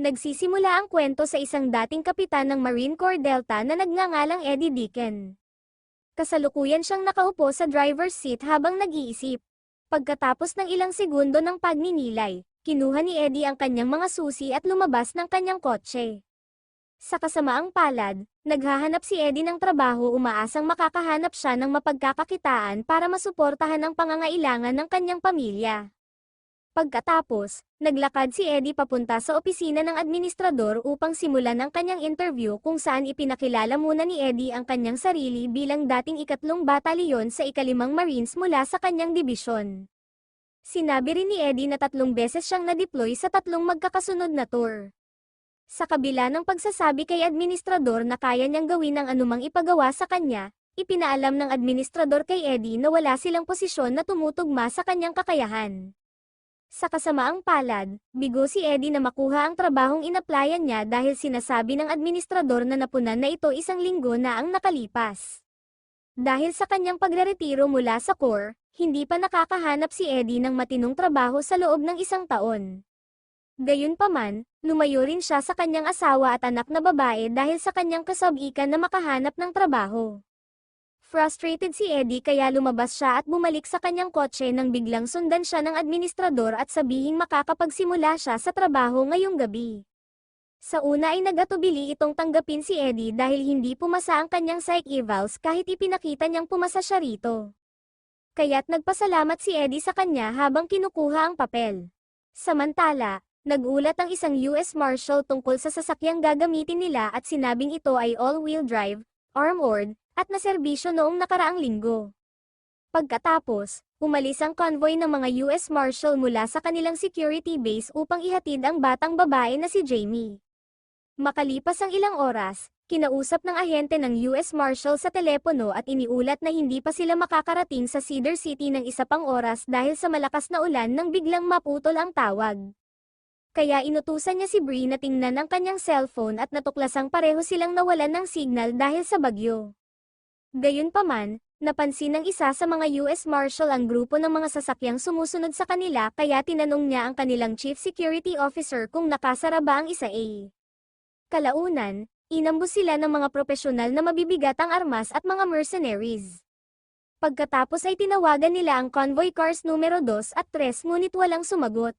Nagsisimula ang kwento sa isang dating kapitan ng Marine Corps Delta na nagngangalang Eddie Deacon. Kasalukuyan siyang nakaupo sa driver's seat habang nag-iisip. Pagkatapos ng ilang segundo ng pagninilay, kinuha ni Eddie ang kanyang mga susi at lumabas ng kanyang kotse. Sa kasamaang palad, naghahanap si Eddie ng trabaho umaasang makakahanap siya ng mapagkakakitaan para masuportahan ang pangangailangan ng kanyang pamilya. Pagkatapos, naglakad si Eddie papunta sa opisina ng administrador upang simulan ang kanyang interview kung saan ipinakilala muna ni Eddie ang kanyang sarili bilang dating ikatlong batalyon sa ikalimang Marines mula sa kanyang dibisyon. Sinabi rin ni Eddie na tatlong beses siyang na-deploy sa tatlong magkakasunod na tour. Sa kabila ng pagsasabi kay administrador na kaya niyang gawin ang anumang ipagawa sa kanya, ipinaalam ng administrador kay Eddie na wala silang posisyon na tumutugma sa kanyang kakayahan. Sa kasamaang palad, bigo si Eddie na makuha ang trabahong inaplayan niya dahil sinasabi ng administrador na napunan na ito isang linggo na ang nakalipas. Dahil sa kanyang pagreretiro mula sa Corps, hindi pa nakakahanap si Eddie ng matinong trabaho sa loob ng isang taon. Gayunpaman, lumayo rin siya sa kanyang asawa at anak na babae dahil sa kanyang kasabikan na makahanap ng trabaho. Frustrated si Eddie kaya lumabas siya at bumalik sa kanyang kotse nang biglang sundan siya ng administrador at sabihing makakapagsimula siya sa trabaho ngayong gabi. Sa una ay nagatubili itong tanggapin si Eddie dahil hindi pumasa ang kanyang psych evals kahit ipinakita niyang pumasa siya rito. Kaya't nagpasalamat si Eddie sa kanya habang kinukuha ang papel. Samantala, nagulat ang isang US Marshal tungkol sa sasakyang gagamitin nila at sinabing ito ay all-wheel drive, armored, at naserbisyo noong nakaraang linggo. Pagkatapos, umalis ang convoy ng mga US Marshal mula sa kanilang security base upang ihatid ang batang babae na si Jamie. Makalipas ang ilang oras, kinausap ng ahente ng US Marshal sa telepono at iniulat na hindi pa sila makakarating sa Cedar City ng isa pang oras dahil sa malakas na ulan nang biglang maputol ang tawag. Kaya inutusan niya si Bree na tingnan ang kanyang cellphone at natuklasang pareho silang nawalan ng signal dahil sa bagyo. Gayunpaman, napansin ng isa sa mga US Marshal ang grupo ng mga sasakyang sumusunod sa kanila kaya tinanong niya ang kanilang Chief Security Officer kung nakasara ba ang isa A. Kalaunan, inambus sila ng mga profesional na mabibigat ang armas at mga mercenaries. Pagkatapos ay tinawagan nila ang convoy cars numero 2 at 3 ngunit walang sumagot.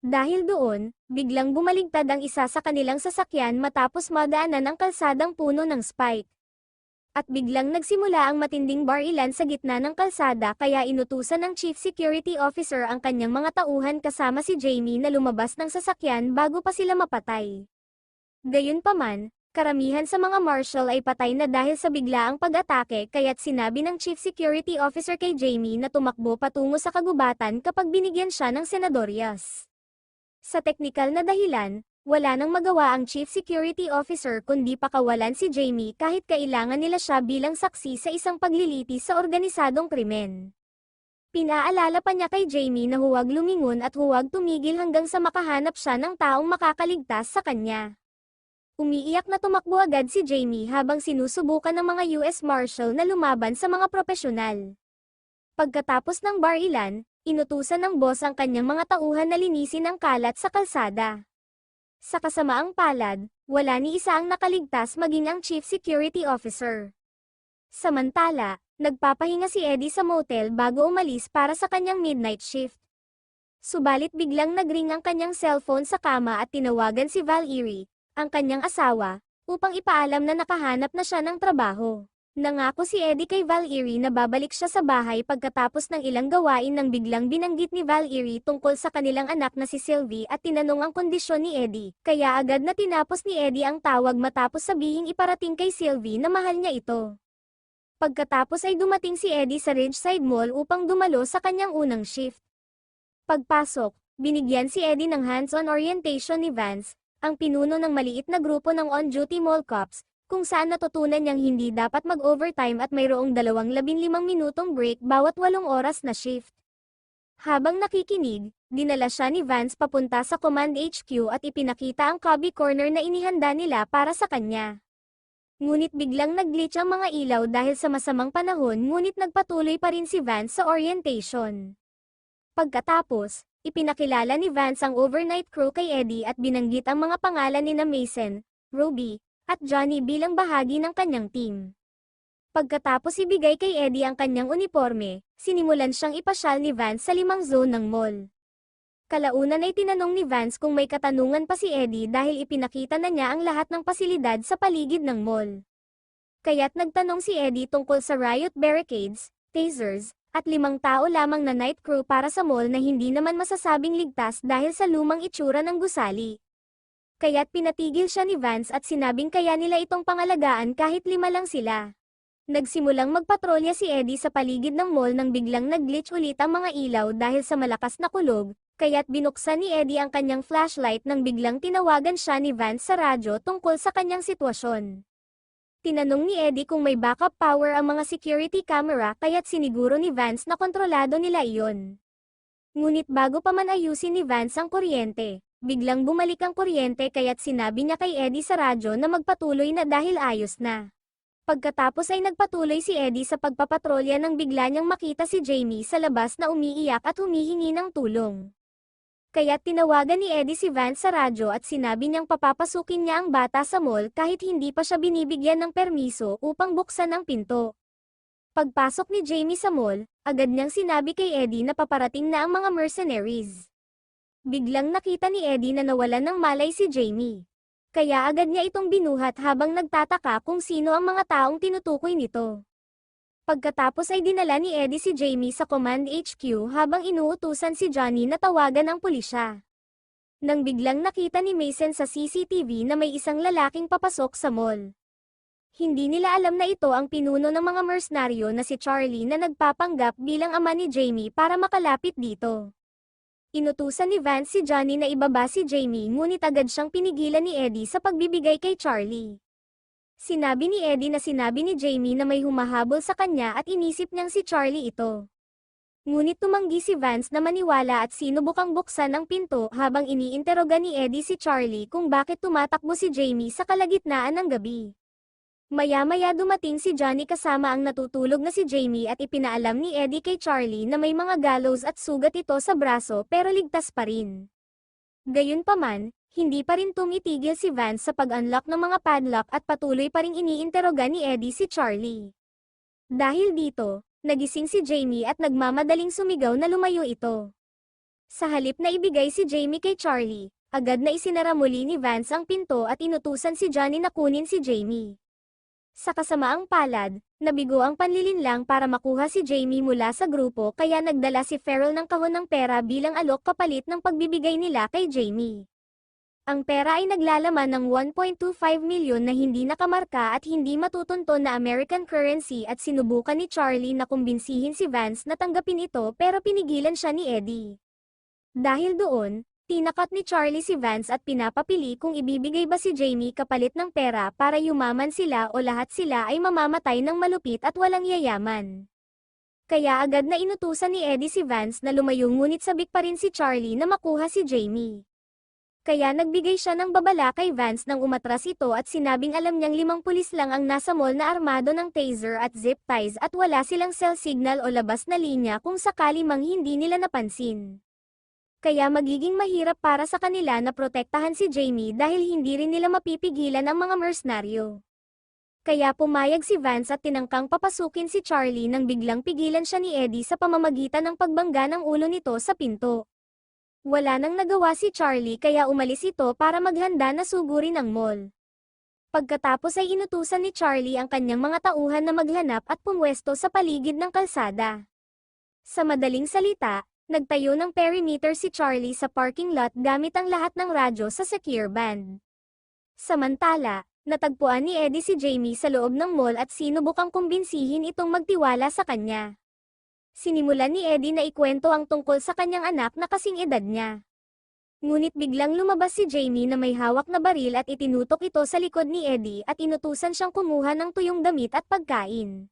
Dahil doon, biglang bumaligtad ang isa sa kanilang sasakyan matapos madaanan ang kalsadang puno ng spike at biglang nagsimula ang matinding barilan sa gitna ng kalsada kaya inutusan ng Chief Security Officer ang kanyang mga tauhan kasama si Jamie na lumabas ng sasakyan bago pa sila mapatay. Gayunpaman, karamihan sa mga marshal ay patay na dahil sa biglaang pag-atake kaya't sinabi ng Chief Security Officer kay Jamie na tumakbo patungo sa kagubatan kapag binigyan siya ng senadoryas. Sa teknikal na dahilan, wala nang magawa ang Chief Security Officer kundi pakawalan si Jamie kahit kailangan nila siya bilang saksi sa isang paglilitis sa organisadong krimen. Pinaalala pa niya kay Jamie na huwag lumingon at huwag tumigil hanggang sa makahanap siya ng taong makakaligtas sa kanya. Umiiyak na tumakbo agad si Jamie habang sinusubukan ng mga US Marshal na lumaban sa mga propesyonal. Pagkatapos ng barilan, inutusan ng boss ang kanyang mga tauhan na linisin ang kalat sa kalsada. Sa kasamaang palad, wala ni isa ang nakaligtas maging ang Chief Security Officer. Samantala, nagpapahinga si Eddie sa motel bago umalis para sa kanyang midnight shift. Subalit biglang nagring ang kanyang cellphone sa kama at tinawagan si Val Erie, ang kanyang asawa, upang ipaalam na nakahanap na siya ng trabaho. Nangako si Eddie kay Valerie na babalik siya sa bahay pagkatapos ng ilang gawain nang biglang binanggit ni Valerie tungkol sa kanilang anak na si Sylvie at tinanong ang kondisyon ni Eddie. Kaya agad na tinapos ni Eddie ang tawag matapos sabihing iparating kay Sylvie na mahal niya ito. Pagkatapos ay dumating si Eddie sa Ridgeside Mall upang dumalo sa kanyang unang shift. Pagpasok, binigyan si Eddie ng hands-on orientation ni Vance, ang pinuno ng maliit na grupo ng on-duty mall cops, kung saan natutunan niyang hindi dapat mag-overtime at mayroong dalawang 15 minutong break bawat walong oras na shift. Habang nakikinig, dinala siya ni Vance papunta sa Command HQ at ipinakita ang cubby corner na inihanda nila para sa kanya. Ngunit biglang nag-glitch ang mga ilaw dahil sa masamang panahon ngunit nagpatuloy pa rin si Vance sa orientation. Pagkatapos, ipinakilala ni Vance ang overnight crew kay Eddie at binanggit ang mga pangalan ni na Mason, Ruby, at Johnny bilang bahagi ng kanyang team. Pagkatapos ibigay kay Eddie ang kanyang uniforme, sinimulan siyang ipasyal ni Vance sa limang zone ng mall. Kalaunan ay tinanong ni Vance kung may katanungan pa si Eddie dahil ipinakita na niya ang lahat ng pasilidad sa paligid ng mall. Kaya't nagtanong si Eddie tungkol sa riot barricades, tasers, at limang tao lamang na night crew para sa mall na hindi naman masasabing ligtas dahil sa lumang itsura ng gusali. Kaya't pinatigil siya ni Vance at sinabing kaya nila itong pangalagaan kahit lima lang sila. Nagsimulang magpatrolya si Eddie sa paligid ng mall nang biglang nag-glitch ulit ang mga ilaw dahil sa malakas na kulog, kaya't binuksan ni Eddie ang kanyang flashlight nang biglang tinawagan siya ni Vance sa radyo tungkol sa kanyang sitwasyon. Tinanong ni Eddie kung may backup power ang mga security camera kaya't siniguro ni Vance na kontrolado nila iyon. Ngunit bago pa man ayusin ni Vance ang kuryente, biglang bumalik ang kuryente kaya't sinabi niya kay Eddie sa radyo na magpatuloy na dahil ayos na. Pagkatapos ay nagpatuloy si Eddie sa pagpapatrolya nang bigla niyang makita si Jamie sa labas na umiiyak at humihingi ng tulong. Kaya tinawagan ni Eddie si Vance sa radyo at sinabi niyang papapasukin niya ang bata sa mall kahit hindi pa siya binibigyan ng permiso upang buksan ang pinto. Pagpasok ni Jamie sa mall, agad niyang sinabi kay Eddie na paparating na ang mga mercenaries. Biglang nakita ni Eddie na nawalan ng malay si Jamie. Kaya agad niya itong binuhat habang nagtataka kung sino ang mga taong tinutukoy nito. Pagkatapos ay dinala ni Eddie si Jamie sa Command HQ habang inuutusan si Johnny na tawagan ang pulisya. Nang biglang nakita ni Mason sa CCTV na may isang lalaking papasok sa mall. Hindi nila alam na ito ang pinuno ng mga mercenaryo na si Charlie na nagpapanggap bilang ama ni Jamie para makalapit dito. Inutusan ni Vance si Johnny na ibaba si Jamie ngunit agad siyang pinigilan ni Eddie sa pagbibigay kay Charlie. Sinabi ni Eddie na sinabi ni Jamie na may humahabol sa kanya at inisip niyang si Charlie ito. Ngunit tumanggi si Vance na maniwala at sinubukang buksan ang pinto habang iniinteroga ni Eddie si Charlie kung bakit tumatakbo si Jamie sa kalagitnaan ng gabi. Maya-maya dumating si Johnny kasama ang natutulog na si Jamie at ipinaalam ni Eddie kay Charlie na may mga gallows at sugat ito sa braso pero ligtas pa rin. Gayunpaman, hindi pa rin tumitigil si Vance sa pag-unlock ng mga padlock at patuloy pa ring iniinteroga ni Eddie si Charlie. Dahil dito, nagising si Jamie at nagmamadaling sumigaw na lumayo ito. Sa halip na ibigay si Jamie kay Charlie, agad na isinara muli ni Vance ang pinto at inutusan si Johnny na kunin si Jamie. Sa kasamaang palad, nabigo ang panlilinlang para makuha si Jamie mula sa grupo kaya nagdala si Farrell ng kahon ng pera bilang alok kapalit ng pagbibigay nila kay Jamie. Ang pera ay naglalaman ng 1.25 milyon na hindi nakamarka at hindi matutunton na American currency at sinubukan ni Charlie na kumbinsihin si Vance na tanggapin ito pero pinigilan siya ni Eddie. Dahil doon, Tinakat ni Charlie si Vance at pinapapili kung ibibigay ba si Jamie kapalit ng pera para yumaman sila o lahat sila ay mamamatay ng malupit at walang yayaman. Kaya agad na inutusan ni Eddie si Vance na lumayo ngunit sabik pa rin si Charlie na makuha si Jamie. Kaya nagbigay siya ng babala kay Vance nang umatras ito at sinabing alam niyang limang pulis lang ang nasa mall na armado ng taser at zip ties at wala silang cell signal o labas na linya kung sakali mang hindi nila napansin kaya magiging mahirap para sa kanila na protektahan si Jamie dahil hindi rin nila mapipigilan ang mga mercenaryo. Kaya pumayag si Vance at tinangkang papasukin si Charlie nang biglang pigilan siya ni Eddie sa pamamagitan ng pagbangga ng ulo nito sa pinto. Wala nang nagawa si Charlie kaya umalis ito para maghanda na sugurin ang mall. Pagkatapos ay inutusan ni Charlie ang kanyang mga tauhan na maghanap at pumwesto sa paligid ng kalsada. Sa madaling salita, Nagtayo ng perimeter si Charlie sa parking lot gamit ang lahat ng radyo sa secure band. Samantala, natagpuan ni Eddie si Jamie sa loob ng mall at sinubukang kumbinsihin itong magtiwala sa kanya. Sinimulan ni Eddie na ikwento ang tungkol sa kanyang anak na kasing edad niya. Ngunit biglang lumabas si Jamie na may hawak na baril at itinutok ito sa likod ni Eddie at inutusan siyang kumuha ng tuyong damit at pagkain.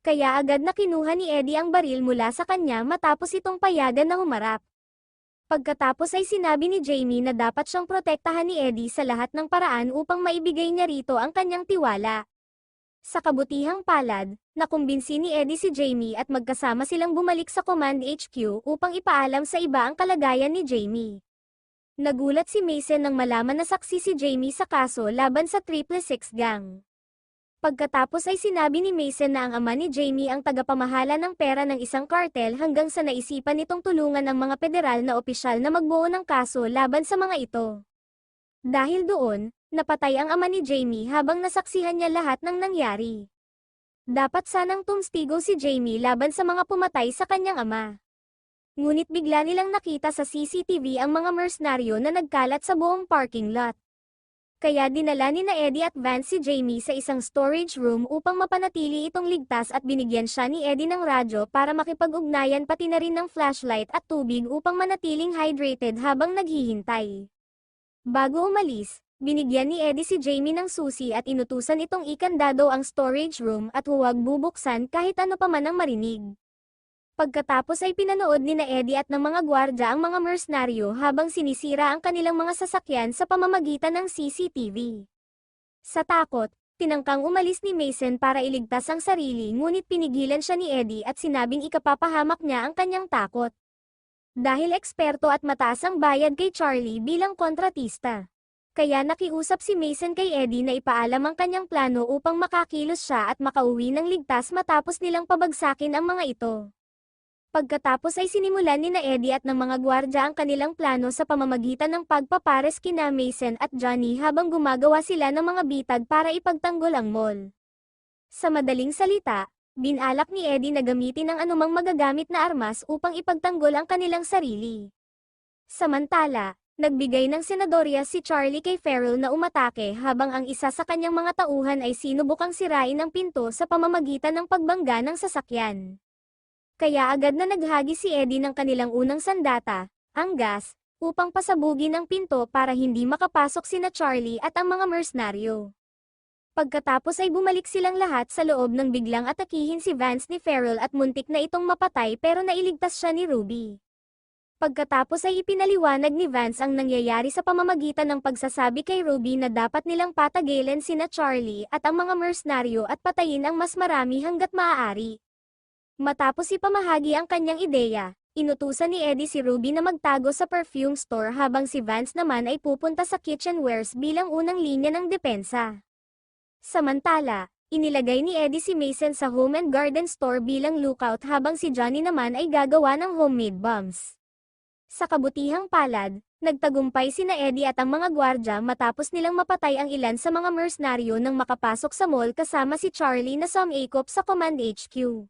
Kaya agad na kinuha ni Eddie ang baril mula sa kanya matapos itong payagan na humarap. Pagkatapos ay sinabi ni Jamie na dapat siyang protektahan ni Eddie sa lahat ng paraan upang maibigay niya rito ang kanyang tiwala. Sa kabutihang palad, nakumbinsi ni Eddie si Jamie at magkasama silang bumalik sa Command HQ upang ipaalam sa iba ang kalagayan ni Jamie. Nagulat si Mason nang malaman na saksi si Jamie sa kaso laban sa Triple Six Gang. Pagkatapos ay sinabi ni Mason na ang ama ni Jamie ang tagapamahala ng pera ng isang kartel hanggang sa naisipan nitong tulungan ang mga federal na opisyal na magbuo ng kaso laban sa mga ito. Dahil doon, napatay ang ama ni Jamie habang nasaksihan niya lahat ng nangyari. Dapat sanang tumstigo si Jamie laban sa mga pumatay sa kanyang ama. Ngunit bigla nilang nakita sa CCTV ang mga mercenaryo na nagkalat sa buong parking lot. Kaya dinala ni na Eddie at Vance si Jamie sa isang storage room upang mapanatili itong ligtas at binigyan siya ni Eddie ng radyo para makipag-ugnayan pati na rin ng flashlight at tubig upang manatiling hydrated habang naghihintay. Bago umalis, binigyan ni Eddie si Jamie ng susi at inutusan itong ikandado ang storage room at huwag bubuksan kahit ano pa man ang marinig. Pagkatapos ay pinanood ni na Eddie at ng mga gwardya ang mga mercenaryo habang sinisira ang kanilang mga sasakyan sa pamamagitan ng CCTV. Sa takot, tinangkang umalis ni Mason para iligtas ang sarili ngunit pinigilan siya ni Eddie at sinabing ikapapahamak niya ang kanyang takot. Dahil eksperto at mataas ang bayad kay Charlie bilang kontratista. Kaya nakiusap si Mason kay Eddie na ipaalam ang kanyang plano upang makakilos siya at makauwi ng ligtas matapos nilang pabagsakin ang mga ito. Pagkatapos ay sinimulan ni na Eddie at ng mga gwardya ang kanilang plano sa pamamagitan ng pagpapares kina Mason at Johnny habang gumagawa sila ng mga bitag para ipagtanggol ang mall. Sa madaling salita, binalak ni Eddie na gamitin ang anumang magagamit na armas upang ipagtanggol ang kanilang sarili. Samantala, nagbigay ng senadorya si Charlie kay Farrell na umatake habang ang isa sa kanyang mga tauhan ay sinubukang sirain ang pinto sa pamamagitan ng pagbangga ng sasakyan. Kaya agad na naghagi si Eddie ng kanilang unang sandata, ang gas, upang pasabugin ang pinto para hindi makapasok sina Charlie at ang mga mercenaryo. Pagkatapos ay bumalik silang lahat sa loob ng biglang atakihin si Vance ni Farrell at muntik na itong mapatay pero nailigtas siya ni Ruby. Pagkatapos ay ipinaliwanag ni Vance ang nangyayari sa pamamagitan ng pagsasabi kay Ruby na dapat nilang patagilin sina Charlie at ang mga mercenaryo at patayin ang mas marami hanggat maaari. Matapos ipamahagi ang kanyang ideya, inutusan ni Eddie si Ruby na magtago sa perfume store habang si Vance naman ay pupunta sa kitchenwares bilang unang linya ng depensa. Samantala, inilagay ni Eddie si Mason sa home and garden store bilang lookout habang si Johnny naman ay gagawa ng homemade bombs. Sa kabutihang palad, nagtagumpay sina Eddie at ang mga gwardya matapos nilang mapatay ang ilan sa mga mercenaryo nang makapasok sa mall kasama si Charlie na sumakop sa Command HQ.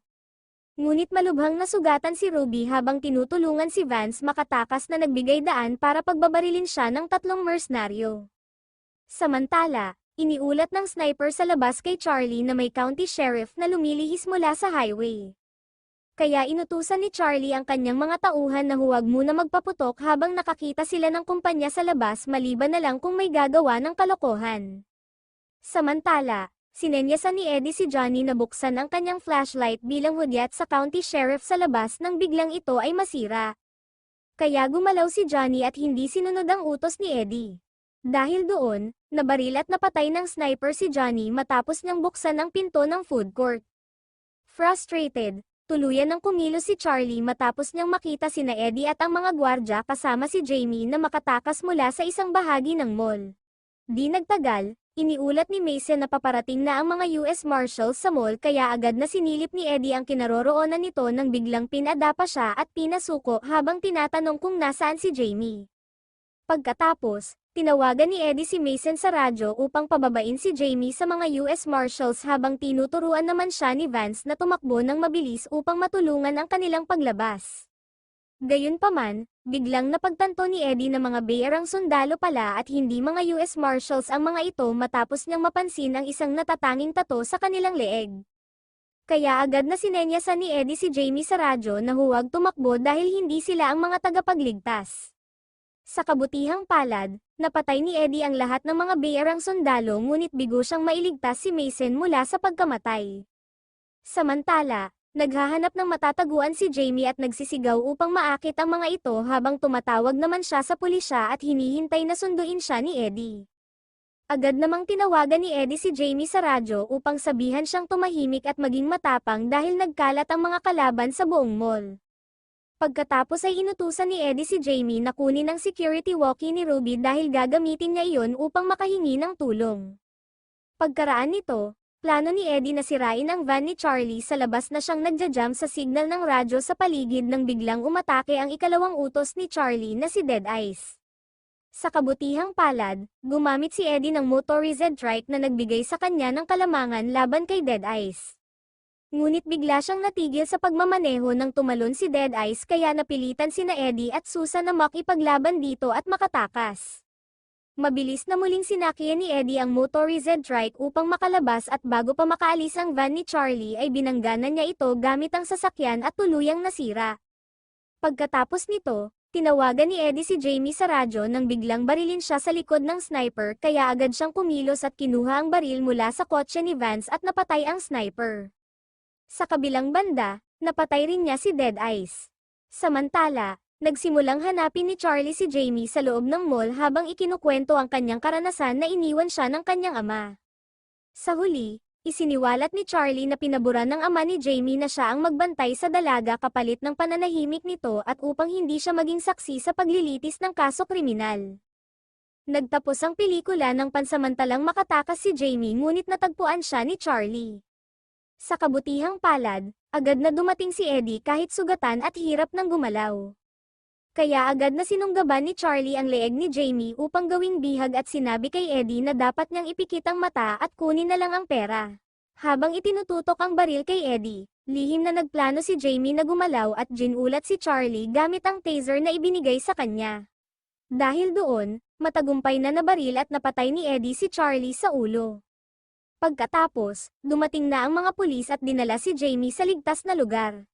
Ngunit malubhang nasugatan si Ruby habang tinutulungan si Vance makatakas na nagbigay daan para pagbabarilin siya ng tatlong mercenaryo. Samantala, iniulat ng sniper sa labas kay Charlie na may county sheriff na lumilihis mula sa highway. Kaya inutusan ni Charlie ang kanyang mga tauhan na huwag muna magpaputok habang nakakita sila ng kumpanya sa labas maliban na lang kung may gagawa ng kalokohan. Samantala, Sinenyasan ni Eddie si Johnny na buksan ang kanyang flashlight bilang hudyat sa county sheriff sa labas nang biglang ito ay masira. Kaya gumalaw si Johnny at hindi sinunod ang utos ni Eddie. Dahil doon, nabaril at napatay ng sniper si Johnny matapos niyang buksan ang pinto ng food court. Frustrated, tuluyan ng kumilos si Charlie matapos niyang makita sina Eddie at ang mga gwardya kasama si Jamie na makatakas mula sa isang bahagi ng mall. Di nagtagal, Iniulat ni Mason na paparating na ang mga US Marshals sa mall kaya agad na sinilip ni Eddie ang kinaroroonan nito nang biglang pinadapa siya at pinasuko habang tinatanong kung nasaan si Jamie. Pagkatapos, tinawagan ni Eddie si Mason sa radyo upang pababain si Jamie sa mga US Marshals habang tinuturuan naman siya ni Vance na tumakbo ng mabilis upang matulungan ang kanilang paglabas. Gayunpaman, biglang napagtanto ni Eddie na mga bayarang sundalo pala at hindi mga US Marshals ang mga ito matapos niyang mapansin ang isang natatanging tato sa kanilang leeg. Kaya agad na sinenyasan ni Eddie si Jamie sa radyo na huwag tumakbo dahil hindi sila ang mga tagapagligtas. Sa kabutihang palad, napatay ni Eddie ang lahat ng mga bayarang sundalo ngunit bigo siyang mailigtas si Mason mula sa pagkamatay. Samantala, Naghahanap ng matataguan si Jamie at nagsisigaw upang maakit ang mga ito habang tumatawag naman siya sa pulisya at hinihintay na sunduin siya ni Eddie. Agad namang tinawagan ni Eddie si Jamie sa radyo upang sabihan siyang tumahimik at maging matapang dahil nagkalat ang mga kalaban sa buong mall. Pagkatapos ay inutusan ni Eddie si Jamie na kunin ang security walkie ni Ruby dahil gagamitin niya iyon upang makahingi ng tulong. Pagkaraan nito, plano ni Eddie na sirain ang van ni Charlie sa labas na siyang nagja-jam sa signal ng radyo sa paligid nang biglang umatake ang ikalawang utos ni Charlie na si Dead Eyes. Sa kabutihang palad, gumamit si Eddie ng motorized trike na nagbigay sa kanya ng kalamangan laban kay Dead Eyes. Ngunit bigla siyang natigil sa pagmamaneho nang tumalon si Dead Eyes kaya napilitan sina Eddie at Susan na makipaglaban dito at makatakas. Mabilis na muling sinakyan ni Eddie ang motorized trike upang makalabas at bago pa makaalis ang van ni Charlie ay binangganan niya ito gamit ang sasakyan at tuluyang nasira. Pagkatapos nito, tinawagan ni Eddie si Jamie sa radyo nang biglang barilin siya sa likod ng sniper kaya agad siyang kumilos at kinuha ang baril mula sa kotse ni Vance at napatay ang sniper. Sa kabilang banda, napatay rin niya si Dead Eyes. Samantala, nagsimulang hanapin ni Charlie si Jamie sa loob ng mall habang ikinukwento ang kanyang karanasan na iniwan siya ng kanyang ama. Sa huli, isiniwalat ni Charlie na pinaboran ng ama ni Jamie na siya ang magbantay sa dalaga kapalit ng pananahimik nito at upang hindi siya maging saksi sa paglilitis ng kaso kriminal. Nagtapos ang pelikula ng pansamantalang makatakas si Jamie ngunit natagpuan siya ni Charlie. Sa kabutihang palad, agad na dumating si Eddie kahit sugatan at hirap ng gumalaw. Kaya agad na sinunggaban ni Charlie ang leeg ni Jamie upang gawing bihag at sinabi kay Eddie na dapat niyang ipikit ang mata at kunin na lang ang pera. Habang itinututok ang baril kay Eddie, lihim na nagplano si Jamie na gumalaw at ginulat si Charlie gamit ang taser na ibinigay sa kanya. Dahil doon, matagumpay na nabaril at napatay ni Eddie si Charlie sa ulo. Pagkatapos, dumating na ang mga pulis at dinala si Jamie sa ligtas na lugar.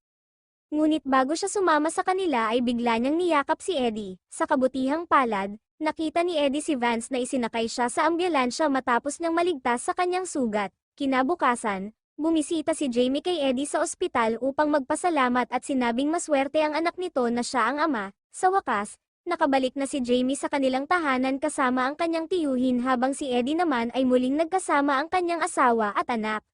Ngunit bago siya sumama sa kanila ay bigla niyang niyakap si Eddie. Sa kabutihang palad, nakita ni Eddie si Vance na isinakay siya sa ambulansya matapos niyang maligtas sa kanyang sugat. Kinabukasan, bumisita si Jamie kay Eddie sa ospital upang magpasalamat at sinabing maswerte ang anak nito na siya ang ama. Sa wakas, Nakabalik na si Jamie sa kanilang tahanan kasama ang kanyang tiyuhin habang si Eddie naman ay muling nagkasama ang kanyang asawa at anak.